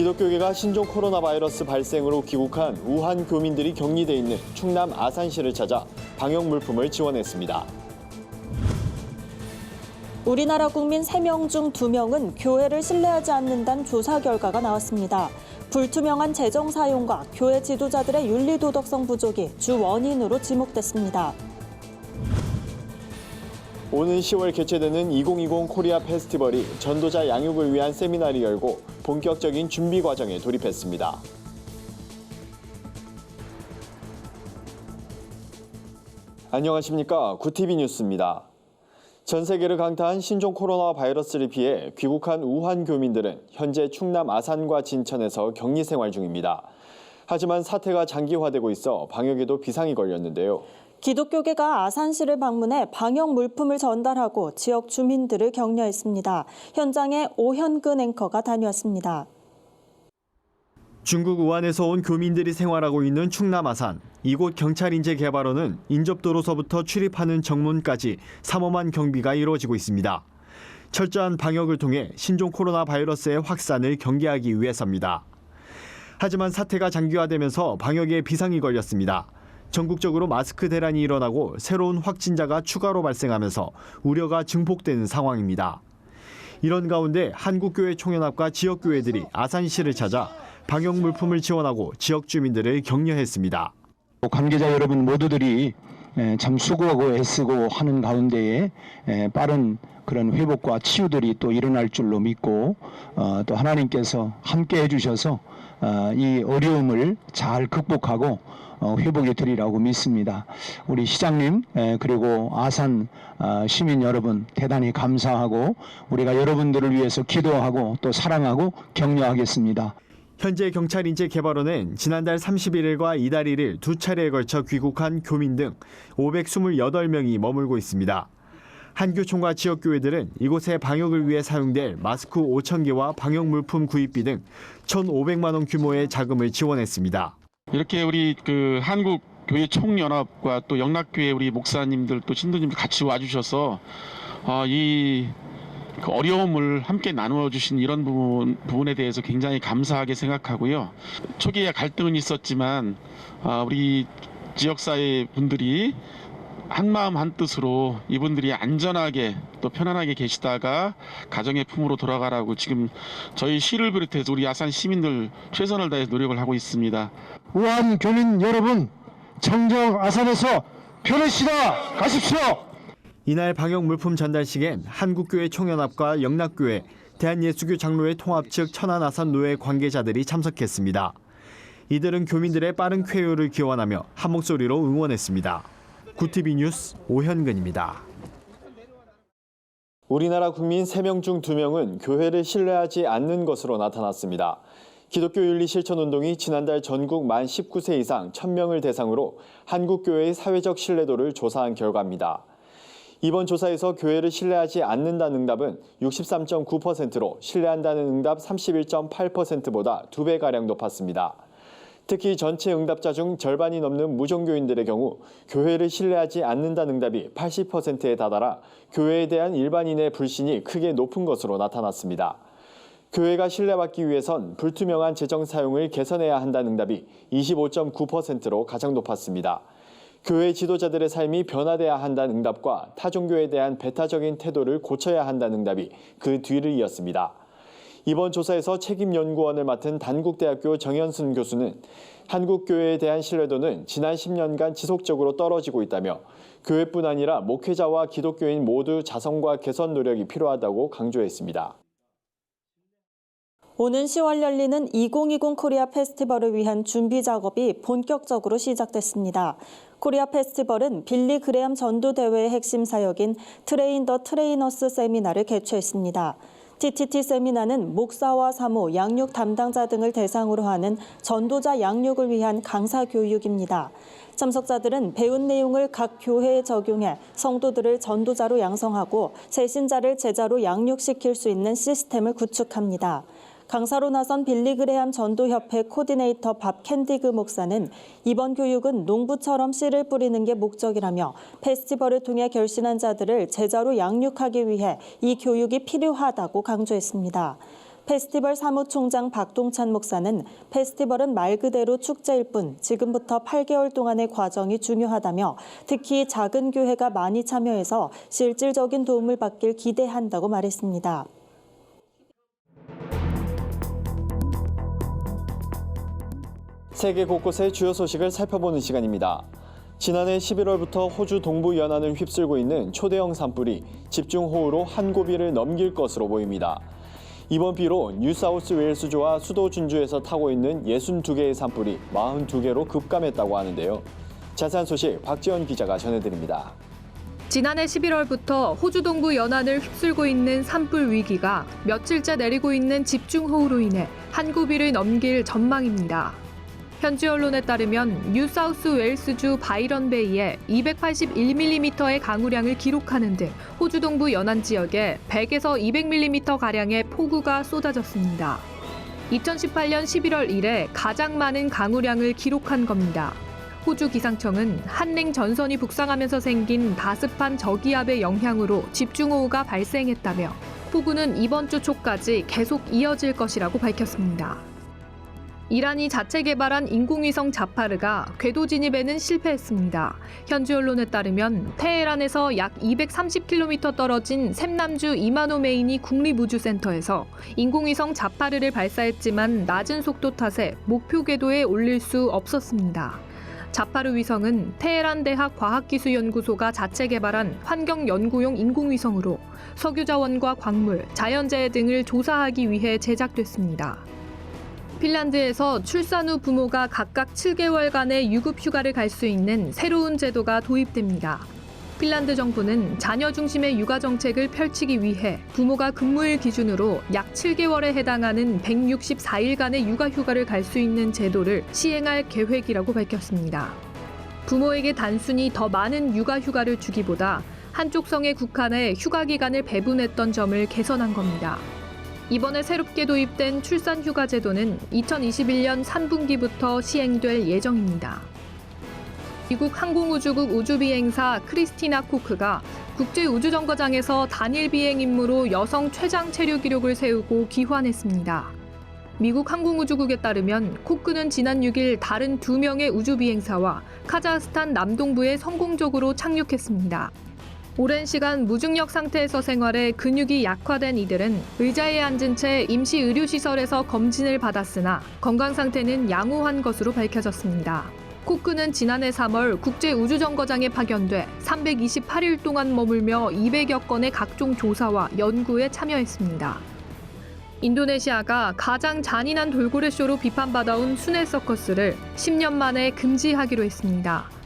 기독교계가 신종 코로나 바이러스 발생으로 귀국한 우한 교민들이 격리돼 있는 충남 아산시를 찾아 방역 물품을 지원했습니다. 우리나라 국민 3명 중 2명은 교회를 신뢰하지 않는다는 조사 결과가 나왔습니다. 불투명한 재정 사용과 교회 지도자들의 윤리 도덕성 부족이 주 원인으로 지목됐습니다. 오는 10월 개최되는 2020 코리아 페스티벌이 전도자 양육을 위한 세미나를 열고 본격적인 준비 과정에 돌입했습니다. 안녕하십니까. 구티비 뉴스입니다. 전 세계를 강타한 신종 코로나 바이러스를 피해 귀국한 우한 교민들은 현재 충남 아산과 진천에서 격리 생활 중입니다. 하지만 사태가 장기화되고 있어 방역에도 비상이 걸렸는데요. 기독교계가 아산시를 방문해 방역 물품을 전달하고 지역 주민들을 격려했습니다. 현장에 오현근 앵커가 다녀왔습니다. 중국 우한에서 온 교민들이 생활하고 있는 충남 아산. 이곳 경찰 인재 개발원은 인접도로서부터 출입하는 정문까지 삼엄한 경비가 이루어지고 있습니다. 철저한 방역을 통해 신종 코로나 바이러스의 확산을 경계하기 위해서입니다. 하지만 사태가 장기화되면서 방역에 비상이 걸렸습니다. 전국적으로 마스크 대란이 일어나고 새로운 확진자가 추가로 발생하면서 우려가 증폭되는 상황입니다. 이런 가운데 한국교회 총연합과 지역교회들이 아산시를 찾아 방역 물품을 지원하고 지역 주민들을 격려했습니다. 관계자 여러분 모두들이 에, 참 수고하고 애쓰고 하는 가운데에 에, 빠른 그런 회복과 치유들이 또 일어날 줄로 믿고 어, 또 하나님께서 함께 해주셔서 어, 이 어려움을 잘 극복하고 어, 회복이 되리라고 믿습니다. 우리 시장님 에, 그리고 아산 어, 시민 여러분 대단히 감사하고 우리가 여러분들을 위해서 기도하고 또 사랑하고 격려하겠습니다. 현재 경찰인재 개발원은 지난달 31일과 이달 1일 두 차례에 걸쳐 귀국한 교민 등 528명이 머물고 있습니다. 한교총과 지역교회들은 이곳의 방역을 위해 사용될 마스크 5천 개와 방역 물품 구입비 등 1,500만 원 규모의 자금을 지원했습니다. 이렇게 우리 그 한국 교회 총연합과 또 영락교회 우리 목사님들 또 신도님들 같이 와주셔서 어, 이그 어려움을 함께 나누어 주신 이런 부분 부분에 대해서 굉장히 감사하게 생각하고요. 초기에 갈등은 있었지만 아, 우리 지역사회 분들이 한 마음 한 뜻으로 이분들이 안전하게 또 편안하게 계시다가 가정의 품으로 돌아가라고 지금 저희 시를 비롯해서 우리 아산 시민들 최선을 다해서 노력을 하고 있습니다. 우한 교민 여러분, 청정 아산에서 편히 쉬다 가십시오. 이날 방역 물품 전달식엔 한국교회 총연합과 영락교회, 대한예수교 장로회 통합 측 천안 아산 노회 관계자들이 참석했습니다. 이들은 교민들의 빠른 쾌유를 기원하며 한 목소리로 응원했습니다. 구티비 뉴스 오현근입니다. 우리나라 국민 3명 중 2명은 교회를 신뢰하지 않는 것으로 나타났습니다. 기독교 윤리 실천 운동이 지난달 전국 만 19세 이상 1000명을 대상으로 한국교회의 사회적 신뢰도를 조사한 결과입니다. 이번 조사에서 교회를 신뢰하지 않는다는 응답은 63.9%로 신뢰한다는 응답 31.8%보다 2배가량 높았습니다. 특히 전체 응답자 중 절반이 넘는 무종교인들의 경우 교회를 신뢰하지 않는다는 응답이 80%에 다다라 교회에 대한 일반인의 불신이 크게 높은 것으로 나타났습니다. 교회가 신뢰받기 위해선 불투명한 재정 사용을 개선해야 한다는 응답이 25.9%로 가장 높았습니다. 교회 지도자들의 삶이 변화돼야 한다는 응답과 타종교에 대한 배타적인 태도를 고쳐야 한다는 응답이 그 뒤를 이었습니다. 이번 조사에서 책임연구원을 맡은 단국대학교 정현순 교수는 한국교회에 대한 신뢰도는 지난 10년간 지속적으로 떨어지고 있다며 교회뿐 아니라 목회자와 기독교인 모두 자성과 개선 노력이 필요하다고 강조했습니다. 오는 10월 열리는 2020 코리아 페스티벌을 위한 준비 작업이 본격적으로 시작됐습니다. 코리아 페스티벌은 빌리 그레암 전도대회의 핵심 사역인 트레인 더 트레이너스 세미나를 개최했습니다. TTT 세미나는 목사와 사모, 양육 담당자 등을 대상으로 하는 전도자 양육을 위한 강사 교육입니다. 참석자들은 배운 내용을 각 교회에 적용해 성도들을 전도자로 양성하고 새신자를 제자로 양육시킬 수 있는 시스템을 구축합니다. 강사로 나선 빌리 그레함 전도협회 코디네이터 밥 캔디그 목사는 이번 교육은 농부처럼 씨를 뿌리는 게 목적이라며 페스티벌을 통해 결신한 자들을 제자로 양육하기 위해 이 교육이 필요하다고 강조했습니다. 페스티벌 사무총장 박동찬 목사는 페스티벌은 말 그대로 축제일 뿐 지금부터 8개월 동안의 과정이 중요하다며 특히 작은 교회가 많이 참여해서 실질적인 도움을 받길 기대한다고 말했습니다. 세계 곳곳의 주요 소식을 살펴보는 시간입니다. 지난해 11월부터 호주 동부 연안을 휩쓸고 있는 초대형 산불이 집중호우로 한 고비를 넘길 것으로 보입니다. 이번 비로 뉴사우스 웨일스주와 수도 준주에서 타고 있는 62개의 산불이 42개로 급감했다고 하는데요. 자세한 소식 박지원 기자가 전해드립니다. 지난해 11월부터 호주 동부 연안을 휩쓸고 있는 산불 위기가 며칠째 내리고 있는 집중호우로 인해 한 고비를 넘길 전망입니다. 현지 언론에 따르면 뉴사우스 웨일스주 바이런베이에 281mm의 강우량을 기록하는 등 호주 동부 연안 지역에 100에서 200mm 가량의 폭우가 쏟아졌습니다. 2018년 11월 이래 가장 많은 강우량을 기록한 겁니다. 호주 기상청은 한랭 전선이 북상하면서 생긴 다습한 저기압의 영향으로 집중호우가 발생했다며 폭우는 이번 주 초까지 계속 이어질 것이라고 밝혔습니다. 이란이 자체 개발한 인공위성 자파르가 궤도 진입에는 실패했습니다. 현지 언론에 따르면 테헤란에서 약 230km 떨어진 샘남주 이마노메이니 국립우주센터에서 인공위성 자파르를 발사했지만 낮은 속도 탓에 목표 궤도에 올릴 수 없었습니다. 자파르 위성은 테헤란 대학 과학기술연구소가 자체 개발한 환경 연구용 인공위성으로 석유 자원과 광물, 자연재해 등을 조사하기 위해 제작됐습니다. 핀란드에서 출산 후 부모가 각각 7개월간의 유급 휴가를 갈 수 있는 새로운 제도가 도입됩니다. 핀란드 정부는 자녀 중심의 육아 정책을 펼치기 위해 부모가 근무일 기준으로 약 7개월에 해당하는 164일간의 육아 휴가를 갈 수 있는 제도를 시행할 계획이라고 밝혔습니다. 부모에게 단순히 더 많은 육아 휴가를 주기보다 한쪽 성에 국한해 휴가 기간을 배분했던 점을 개선한 겁니다. 이번에 새롭게 도입된 출산 휴가 제도는 2021년 3분기부터 시행될 예정입니다. 미국 항공우주국 우주비행사 크리스티나 코크가 국제우주정거장에서 단일 비행 임무로 여성 최장 체류 기록을 세우고 귀환했습니다. 미국 항공우주국에 따르면 코크는 지난 6일 다른 두 명의 우주비행사와 카자흐스탄 남동부에 성공적으로 착륙했습니다. 오랜 시간 무중력 상태에서 생활해 근육이 약화된 이들은 의자에 앉은 채 임시 의료시설에서 검진을 받았으나 건강 상태는 양호한 것으로 밝혀졌습니다. 코크는 지난해 3월 국제우주정거장에 파견돼 328일 동안 머물며 200여 건의 각종 조사와 연구에 참여했습니다. 인도네시아가 가장 잔인한 돌고래 쇼로 비판받아온 순회 서커스를 10년 만에 금지하기로 했습니다.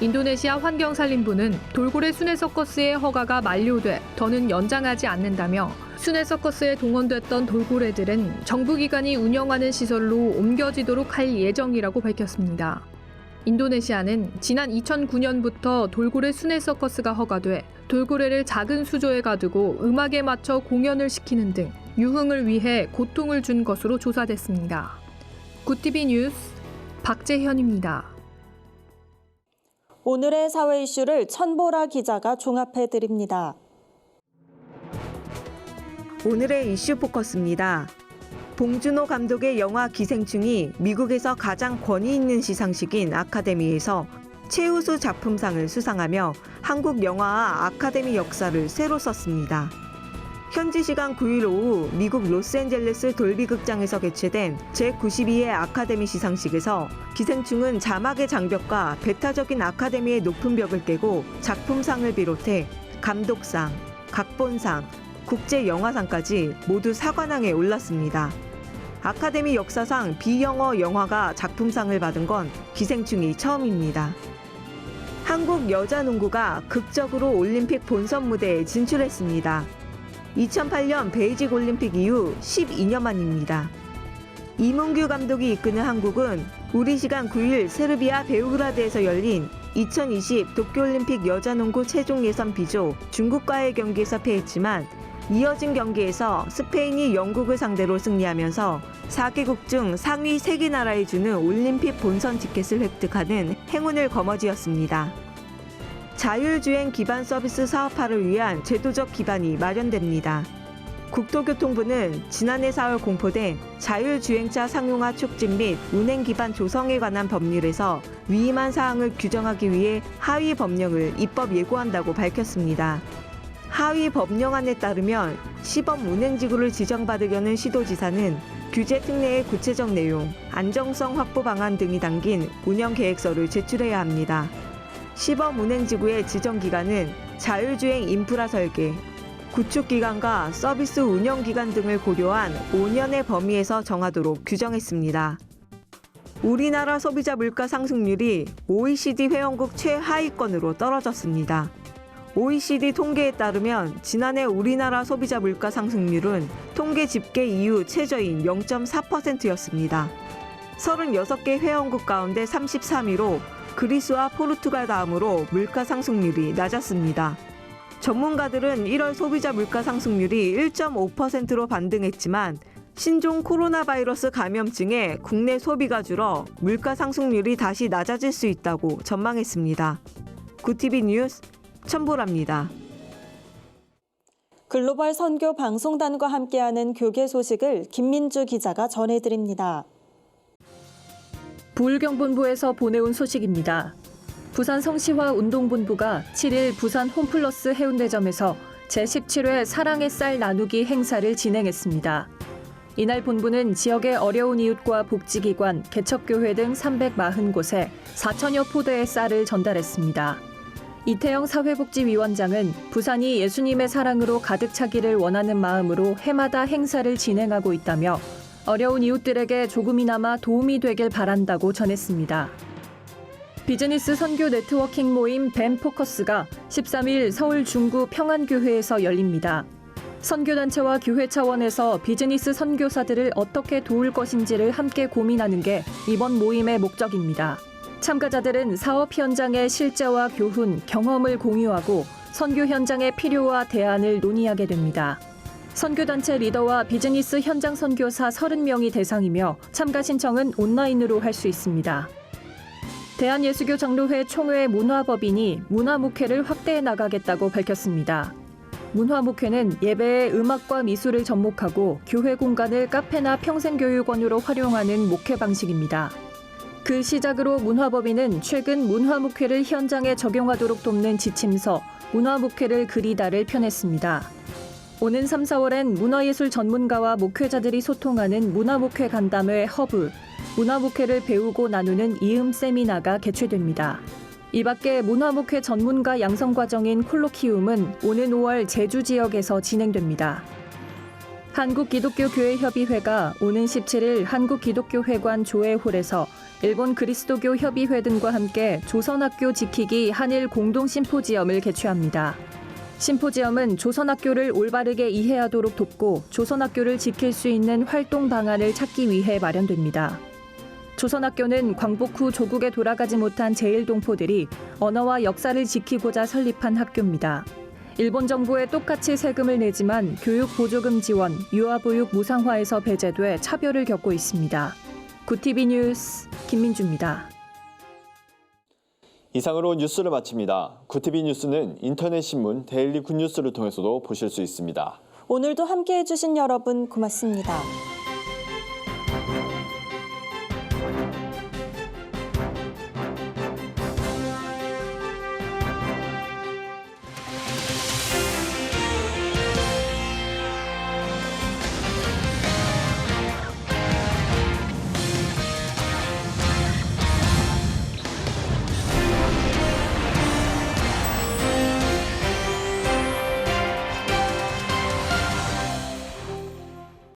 인도네시아 환경산림부는 돌고래 순회 서커스의 허가가 만료돼 더는 연장하지 않는다며 순회 서커스에 동원됐던 돌고래들은 정부기관이 운영하는 시설로 옮겨지도록 할 예정이라고 밝혔습니다. 인도네시아는 지난 2009년부터 돌고래 순회 서커스가 허가돼 돌고래를 작은 수조에 가두고 음악에 맞춰 공연을 시키는 등 유흥을 위해 고통을 준 것으로 조사됐습니다. 구티비 뉴스 박재현입니다. 오늘의 사회 이슈를 천보라 기자가 종합해 드립니다. 오늘의 이슈 포커스입니다. 봉준호 감독의 영화 기생충이 미국에서 가장 권위 있는 시상식인 아카데미에서 최우수 작품상을 수상하며 한국 영화와 아카데미 역사를 새로 썼습니다. 현지 시간 9일 오후 미국 로스앤젤레스 돌비 극장에서 개최된 제92회 아카데미 시상식에서 기생충은 자막의 장벽과 배타적인 아카데미의 높은 벽을 깨고 작품상을 비롯해 감독상, 각본상, 국제영화상까지 모두 사관왕에 올랐습니다. 아카데미 역사상 비영어 영화가 작품상을 받은 건 기생충이 처음입니다. 한국 여자 농구가 극적으로 올림픽 본선 무대에 진출했습니다. 2008년 베이직 올림픽 이후 12년 만입니다. 이문규 감독이 이끄는 한국은 우리 시간 9일 세르비아 베오그라드에서 열린 2020 도쿄올림픽 여자농구 최종 예선 B조 중국과의 경기에서 패했지만 이어진 경기에서 스페인이 영국을 상대로 승리하면서 4개국 중 상위 3개 나라에 주는 올림픽 본선 티켓을 획득하는 행운을 거머쥐었습니다. 자율주행 기반 서비스 사업화를 위한 제도적 기반이 마련됩니다. 국토교통부는 지난해 4월 공포된 자율주행차 상용화 촉진 및 운행 기반 조성에 관한 법률에서 위임한 사항을 규정하기 위해 하위 법령을 입법 예고한다고 밝혔습니다. 하위 법령안에 따르면 시범 운행 지구를 지정받으려는 시도지사는 규제 특례의 구체적 내용, 안정성 확보 방안 등이 담긴 운영 계획서를 제출해야 합니다. 시범 운행 지구의 지정 기간은 자율주행 인프라 설계, 구축 기간과 서비스 운영 기간 등을 고려한 5년의 범위에서 정하도록 규정했습니다. 우리나라 소비자 물가 상승률이 OECD 회원국 최하위권으로 떨어졌습니다. OECD 통계에 따르면 지난해 우리나라 소비자 물가 상승률은 통계 집계 이후 최저인 0.4%였습니다. 36개 회원국 가운데 33위로 그리스와 포르투갈 다음으로 물가 상승률이 낮았습니다. 전문가들은 1월 소비자 물가 상승률이 1.5%로 반등했지만 신종 코로나 바이러스 감염증에 국내 소비가 줄어 물가 상승률이 다시 낮아질 수 있다고 전망했습니다. 구티비 뉴스 천보랍니다. 글로벌 선교 방송단과 함께하는 교계 소식을 김민주 기자가 전해드립니다. 부울경본부에서 보내온 소식입니다. 부산 성시화 운동본부가 7일 부산 홈플러스 해운대점에서 제17회 사랑의 쌀 나누기 행사를 진행했습니다. 이날 본부는 지역의 어려운 이웃과 복지기관, 개척교회 등 340곳에 4천여 포대의 쌀을 전달했습니다. 이태영 사회복지위원장은 부산이 예수님의 사랑으로 가득 차기를 원하는 마음으로 해마다 행사를 진행하고 있다며 어려운 이웃들에게 조금이나마 도움이 되길 바란다고 전했습니다. 비즈니스 선교 네트워킹 모임 뱀 포커스가 13일 서울 중구 평안교회에서 열립니다. 선교단체와 교회 차원에서 비즈니스 선교사들을 어떻게 도울 것인지를 함께 고민하는 게 이번 모임의 목적입니다. 참가자들은 사업 현장의 실제와 교훈, 경험을 공유하고 선교 현장의 필요와 대안을 논의하게 됩니다. 선교단체 리더와 비즈니스 현장 선교사 30명이 대상이며 참가 신청은 온라인으로 할 수 있습니다. 대한예수교 장로회 총회 문화법인이 문화목회를 확대해 나가겠다고 밝혔습니다. 문화목회는 예배의 음악과 미술을 접목하고 교회 공간을 카페나 평생교육원으로 활용하는 목회 방식입니다. 그 시작으로 문화법인은 최근 문화목회를 현장에 적용하도록 돕는 지침서 문화목회를 그리다를 펴냈습니다. 오는 3, 4월엔 문화예술 전문가와 목회자들이 소통하는 문화목회 간담회 허브, 문화목회를 배우고 나누는 이음 세미나가 개최됩니다. 이 밖에 문화목회 전문가 양성 과정인 콜로키움은 오는 5월 제주 지역에서 진행됩니다. 한국기독교교회협의회가 오는 17일 한국기독교회관 조회홀에서 일본 그리스도교 협의회 등과 함께 조선학교 지키기 한일 공동 심포지엄을 개최합니다. 심포지엄은 조선학교를 올바르게 이해하도록 돕고 조선학교를 지킬 수 있는 활동 방안을 찾기 위해 마련됩니다. 조선학교는 광복 후 조국에 돌아가지 못한 제1동포들이 언어와 역사를 지키고자 설립한 학교입니다. 일본 정부에 똑같이 세금을 내지만 교육 보조금 지원, 유아보육 무상화에서 배제돼 차별을 겪고 있습니다. 구티비 뉴스 김민주입니다. 이상으로 뉴스를 마칩니다. 구티비 뉴스는 인터넷 신문 데일리 굿뉴스를 통해서도 보실 수 있습니다. 오늘도 함께해 주신 여러분 고맙습니다.